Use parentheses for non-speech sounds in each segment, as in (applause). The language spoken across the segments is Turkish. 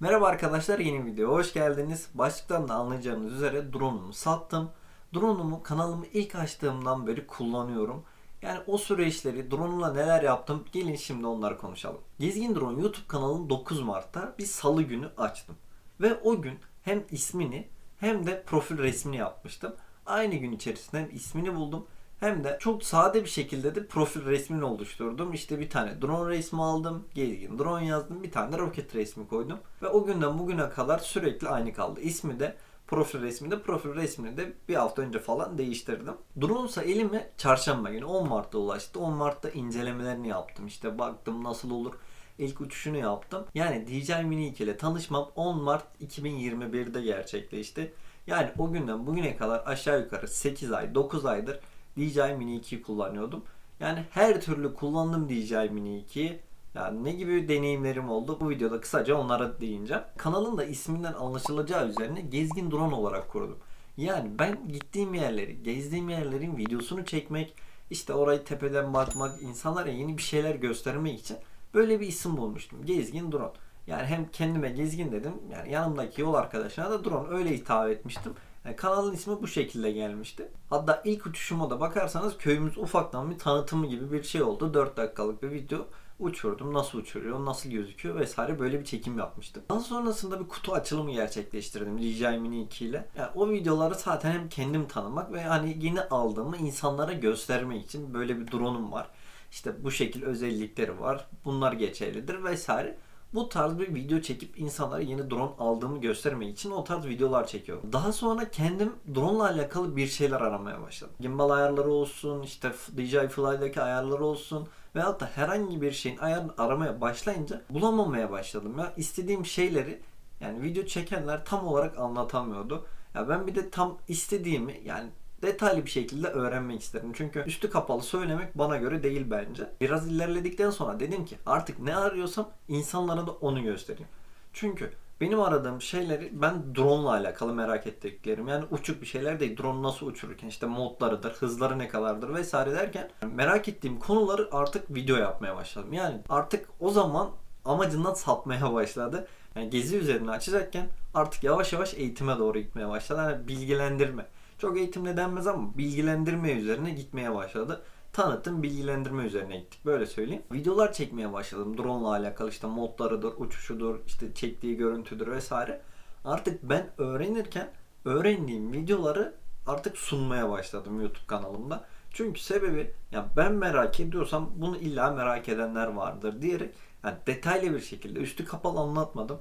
Merhaba arkadaşlar yeni videoya hoş geldiniz. Başlıktan da anlayacağınız üzere drone'umu sattım. Drone'umu kanalımı ilk açtığımdan beri kullanıyorum. Yani o süreçleri drone'umla neler yaptım gelin şimdi onları konuşalım. Gezgin Drone YouTube kanalını 9 Mart'ta bir salı günü açtım. Ve o gün hem ismini hem de profil resmini yapmıştım. Aynı gün içerisinde hem ismini buldum hem de çok sade bir şekilde de profil resmini oluşturdum. İşte bir tane drone resmi aldım. Gezgin drone yazdım. Bir tane de roket resmi koydum. Ve o günden bugüne kadar sürekli aynı kaldı. İsmi de profil resmi de profil resmini de bir hafta önce falan değiştirdim. Drone ise elime çarşamba günü 10 Mart'ta ulaştı. 10 Mart'ta incelemelerini yaptım. İşte baktım nasıl olur. İlk uçuşunu yaptım. Yani DJI Mini 2 ile tanışmam 10 Mart 2021'de gerçekleşti. Yani o günden bugüne kadar aşağı yukarı 8 ay 9 aydır DJI Mini 2'yi kullanıyordum. Yani her türlü kullandım DJI Mini 2'yi. Yani ne gibi deneyimlerim oldu bu videoda kısaca onlara değineceğim. Kanalın da isminden anlaşılacağı üzerine gezgin drone olarak kurdum. Yani ben gittiğim yerleri, gezdiğim yerlerin videosunu çekmek, işte orayı tepeden bakmak, insanlara yeni bir şeyler göstermek için böyle bir isim bulmuştum. Gezgin drone. Yani hem kendime gezgin dedim, yani yanımdaki yol arkadaşına da drone öyle hitap etmiştim. Yani kanalın ismi bu şekilde gelmişti. Hatta ilk uçuşuma da bakarsanız köyümüz ufaktan bir tanıtımı gibi bir şey oldu. 4 dakikalık bir video uçurdum. Nasıl uçuruyor, nasıl gözüküyor vesaire böyle bir çekim yapmıştım. Daha sonrasında bir kutu açılımı gerçekleştirdim DJI Mini 2 ile. Yani o videoları zaten hem kendim tanımak ve hani yeni aldığımı insanlara göstermek için böyle bir drone'um var. İşte bu şekil özellikleri var. Bunlar geçerlidir vesaire bu tarz bir video çekip insanlara yeni drone aldığımı göstermek için o tarz videolar çekiyorum. Daha sonra kendim drone ile alakalı bir şeyler aramaya başladım. Gimbal ayarları olsun, işte DJI Fly'daki ayarları olsun veyahut da herhangi bir şeyin ayarını aramaya başlayınca bulamamaya başladım ya. istediğim şeyleri yani video çekenler tam olarak anlatamıyordu. Ya ben bir de tam istediğimi yani detaylı bir şekilde öğrenmek isterim. Çünkü üstü kapalı söylemek bana göre değil bence. Biraz ilerledikten sonra dedim ki artık ne arıyorsam insanlara da onu göstereyim. Çünkü benim aradığım şeyleri ben drone ile alakalı merak ettiklerim. Yani uçuk bir şeyler değil. Drone nasıl uçururken işte modlarıdır, hızları ne kadardır vesaire derken merak ettiğim konuları artık video yapmaya başladım. Yani artık o zaman amacından sapmaya başladı. Yani gezi üzerine açacakken artık yavaş yavaş eğitime doğru gitmeye başladı. Yani bilgilendirme. Çok eğitimle denmez ama bilgilendirme üzerine gitmeye başladı. Tanıtım, bilgilendirme üzerine gittik. Böyle söyleyeyim. Videolar çekmeye başladım. Drone ile alakalı işte modlarıdır, uçuşudur, işte çektiği görüntüdür vesaire. Artık ben öğrenirken öğrendiğim videoları artık sunmaya başladım YouTube kanalımda. Çünkü sebebi ya ben merak ediyorsam bunu illa merak edenler vardır diyerek yani detaylı bir şekilde üstü kapalı anlatmadım.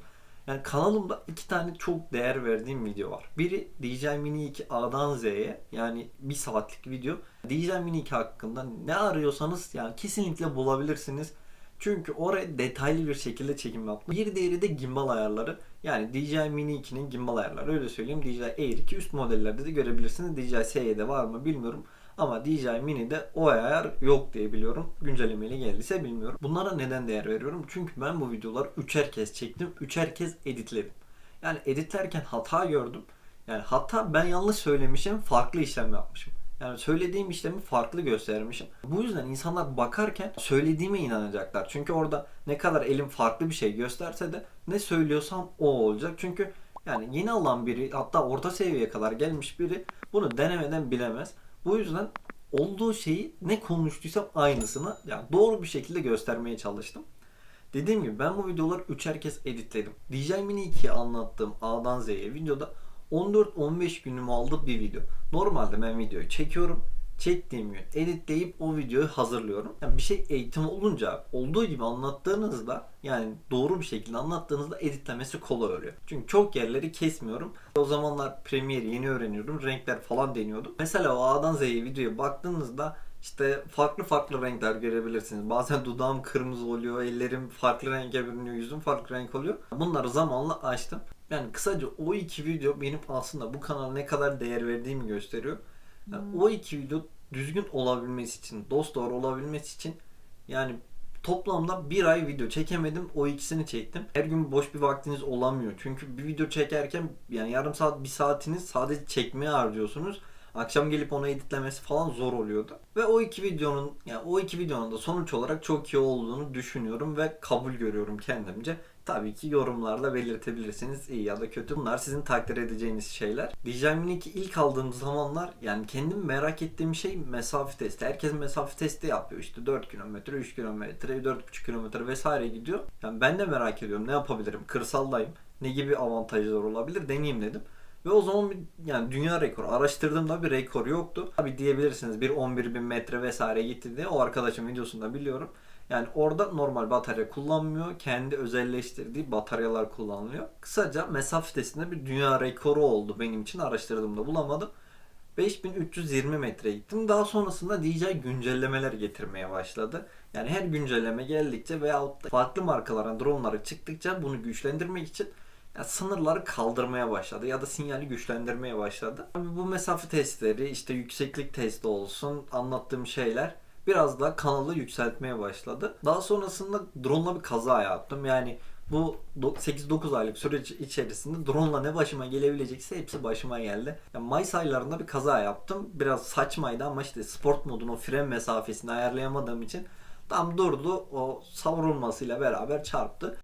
Yani kanalımda iki tane çok değer verdiğim video var. Biri DJI Mini 2 A'dan Z'ye yani bir saatlik video. DJI Mini 2 hakkında ne arıyorsanız yani kesinlikle bulabilirsiniz. Çünkü oraya detaylı bir şekilde çekim yaptım. Bir diğeri de gimbal ayarları. Yani DJI Mini 2'nin gimbal ayarları. Öyle söyleyeyim. DJI Air 2 üst modellerde de görebilirsiniz. DJI SE'de var mı bilmiyorum. Ama DJI Mini'de o ayar yok diye biliyorum. Güncellemeyle geldiyse bilmiyorum. Bunlara neden değer veriyorum? Çünkü ben bu videoları üçer kez çektim. Üçer kez editledim. Yani editlerken hata gördüm. Yani hatta ben yanlış söylemişim, farklı işlem yapmışım. Yani söylediğim işlemi farklı göstermişim. Bu yüzden insanlar bakarken söylediğime inanacaklar. Çünkü orada ne kadar elim farklı bir şey gösterse de ne söylüyorsam o olacak. Çünkü yani yeni alan biri hatta orta seviyeye kadar gelmiş biri bunu denemeden bilemez. Bu yüzden olduğu şeyi ne konuştuysam aynısını yani doğru bir şekilde göstermeye çalıştım. Dediğim gibi ben bu videoları üçer kez editledim. DJI Mini 2'yi anlattığım A'dan Z'ye videoda 14-15 günümü aldı bir video. Normalde ben videoyu çekiyorum çektiğim gün editleyip o videoyu hazırlıyorum. Yani bir şey eğitim olunca olduğu gibi anlattığınızda yani doğru bir şekilde anlattığınızda editlemesi kolay oluyor. Çünkü çok yerleri kesmiyorum. O zamanlar Premiere'i yeni öğreniyorum. Renkler falan deniyordum. Mesela o A'dan Z'ye videoya baktığınızda işte farklı farklı renkler görebilirsiniz. Bazen dudağım kırmızı oluyor, ellerim farklı renge bürünüyor, yüzüm farklı renk oluyor. Bunları zamanla açtım. Yani kısaca o iki video benim aslında bu kanala ne kadar değer verdiğimi gösteriyor. Yani o iki video düzgün olabilmesi için, dost doğru olabilmesi için yani toplamda bir ay video çekemedim. O ikisini çektim. Her gün boş bir vaktiniz olamıyor. Çünkü bir video çekerken yani yarım saat, bir saatiniz sadece çekmeye harcıyorsunuz. Akşam gelip onu editlemesi falan zor oluyordu. Ve o iki videonun yani o iki videonun da sonuç olarak çok iyi olduğunu düşünüyorum ve kabul görüyorum kendimce. Tabii ki yorumlarda belirtebilirsiniz iyi ya da kötü. Bunlar sizin takdir edeceğiniz şeyler. DJI Mini 2 ilk aldığım zamanlar yani kendim merak ettiğim şey mesafe testi. Herkes mesafe testi yapıyor işte 4 kilometre, 3 kilometre, 4,5 kilometre vesaire gidiyor. Yani ben de merak ediyorum ne yapabilirim? Kırsaldayım. Ne gibi avantajlar olabilir? Deneyeyim dedim. Ve o zaman bir, yani dünya rekoru araştırdığımda bir rekor yoktu. Tabi diyebilirsiniz bir 11 bin metre vesaire gitti diye o arkadaşın videosunda biliyorum. Yani orada normal batarya kullanmıyor. Kendi özelleştirdiği bataryalar kullanılıyor. Kısaca mesafe testinde bir dünya rekoru oldu benim için araştırdığımda bulamadım. 5320 metre gittim. Daha sonrasında DJI güncellemeler getirmeye başladı. Yani her güncelleme geldikçe veya farklı markaların dronları çıktıkça bunu güçlendirmek için ya sınırları kaldırmaya başladı ya da sinyali güçlendirmeye başladı. Tabii bu mesafe testleri işte yükseklik testi olsun anlattığım şeyler biraz da kanalı yükseltmeye başladı. Daha sonrasında drone'la bir kaza yaptım. Yani bu 8-9 aylık süreç içerisinde drone'la ne başıma gelebilecekse hepsi başıma geldi. Yani Mayıs aylarında bir kaza yaptım. Biraz saçmaydı ama işte sport modunu o fren mesafesini ayarlayamadığım için tam durdu. O savrulmasıyla beraber çarptı.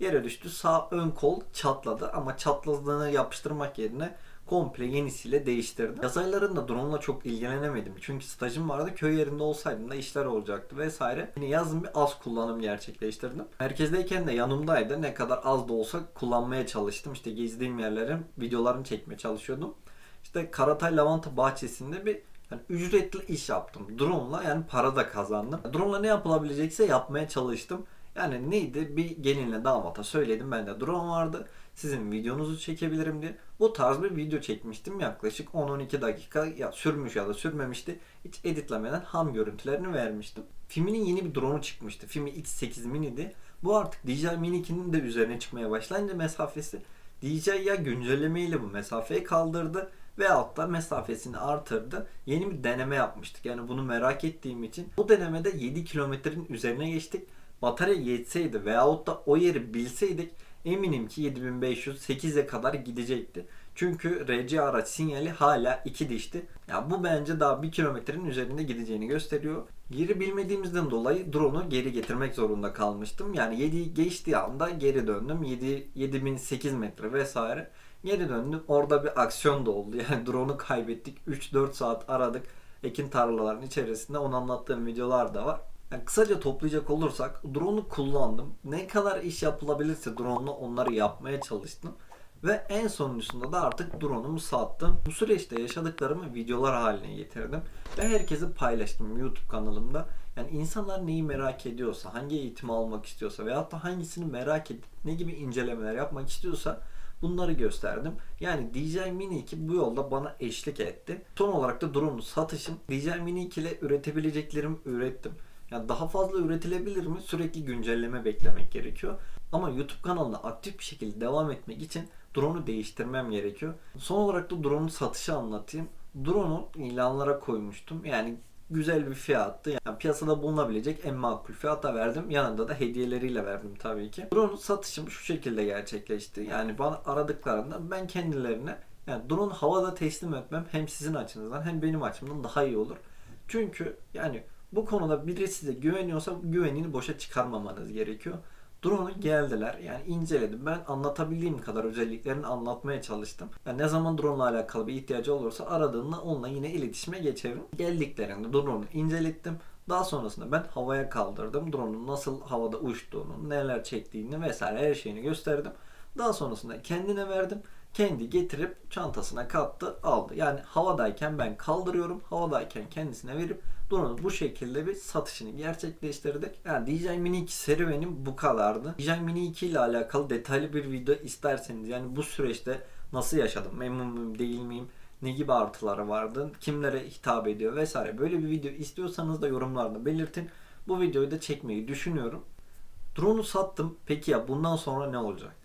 Yere düştü. Sağ ön kol çatladı ama çatladığını yapıştırmak yerine komple yenisiyle değiştirdim. Yaz aylarında drone'la çok ilgilenemedim. Çünkü stajım vardı. Köy yerinde olsaydım da işler olacaktı vesaire. Yine yazın bir az kullanım gerçekleştirdim. Merkezdeyken de yanımdaydı. Ne kadar az da olsa kullanmaya çalıştım. İşte gezdiğim yerlerin videolarını çekmeye çalışıyordum. İşte Karatay Lavanta Bahçesi'nde bir yani ücretli iş yaptım. Drone'la yani para da kazandım. Drone'la ne yapılabilecekse yapmaya çalıştım. Yani neydi? Bir gelinle damata söyledim. Bende drone vardı. Sizin videonuzu çekebilirim diye. Bu tarz bir video çekmiştim. Yaklaşık 10-12 dakika ya sürmüş ya da sürmemişti. Hiç editlemeden ham görüntülerini vermiştim. Fimi'nin yeni bir drone'u çıkmıştı. Fimi X8 Mini'di. Bu artık DJI Mini 2'nin de üzerine çıkmaya başlayınca mesafesi DJI ya güncellemeyle bu mesafeyi kaldırdı ve altta mesafesini artırdı. Yeni bir deneme yapmıştık. Yani bunu merak ettiğim için. Bu denemede 7 kilometrenin üzerine geçtik batarya yetseydi veyahut da o yeri bilseydik eminim ki 7500-8'e kadar gidecekti. Çünkü RC araç sinyali hala 2 dişti. Ya bu bence daha 1 kilometrenin üzerinde gideceğini gösteriyor. Yeri bilmediğimizden dolayı drone'u geri getirmek zorunda kalmıştım. Yani 7 geçtiği anda geri döndüm. 7 7008 metre vesaire. Geri döndüm. Orada bir aksiyon da oldu. (laughs) Yani drone'u kaybettik. 3-4 saat aradık. Ekin tarlalarının içerisinde onu anlattığım videolar da var. Yani kısaca toplayacak olursak drone'u kullandım. Ne kadar iş yapılabilirse drone'la onları yapmaya çalıştım. Ve en sonuncusunda da artık drone'umu sattım. Bu süreçte yaşadıklarımı videolar haline getirdim. Ve herkese paylaştım YouTube kanalımda. Yani insanlar neyi merak ediyorsa, hangi eğitimi almak istiyorsa veyahut da hangisini merak edip ne gibi incelemeler yapmak istiyorsa bunları gösterdim. Yani DJI Mini 2 bu yolda bana eşlik etti. Son olarak da drone'u satışım. DJI Mini 2 ile üretebileceklerimi ürettim. Yani daha fazla üretilebilir mi? Sürekli güncelleme beklemek gerekiyor. Ama YouTube kanalına aktif bir şekilde devam etmek için drone'u değiştirmem gerekiyor. Son olarak da drone'un satışı anlatayım. Drone'u ilanlara koymuştum. Yani güzel bir fiyattı. Yani piyasada bulunabilecek en makul fiyata verdim. Yanında da hediyeleriyle verdim tabii ki. Drone'un satışım şu şekilde gerçekleşti. Yani bana aradıklarında ben kendilerine yani drone havada teslim etmem hem sizin açınızdan hem benim açımdan daha iyi olur. Çünkü yani bu konuda biri size güveniyorsa güvenini boşa çıkarmamanız gerekiyor. Drone'u geldiler. Yani inceledim. Ben anlatabildiğim kadar özelliklerini anlatmaya çalıştım. Yani ne zaman drone ile alakalı bir ihtiyacı olursa aradığında onunla yine iletişime geçerim. Geldiklerinde drone'u incelettim. Daha sonrasında ben havaya kaldırdım. Drone'un nasıl havada uçtuğunu, neler çektiğini vesaire her şeyini gösterdim. Daha sonrasında kendine verdim. Kendi getirip çantasına kattı, aldı. Yani havadayken ben kaldırıyorum. Havadayken kendisine verip drone'u bu şekilde bir satışını gerçekleştirdik. Yani DJI Mini 2 serüvenim bu kadardı. DJI Mini 2 ile alakalı detaylı bir video isterseniz yani bu süreçte nasıl yaşadım, memnun muyum, değil miyim, ne gibi artıları vardı, kimlere hitap ediyor vesaire böyle bir video istiyorsanız da yorumlarda belirtin. Bu videoyu da çekmeyi düşünüyorum. Drone'u sattım. Peki ya bundan sonra ne olacak?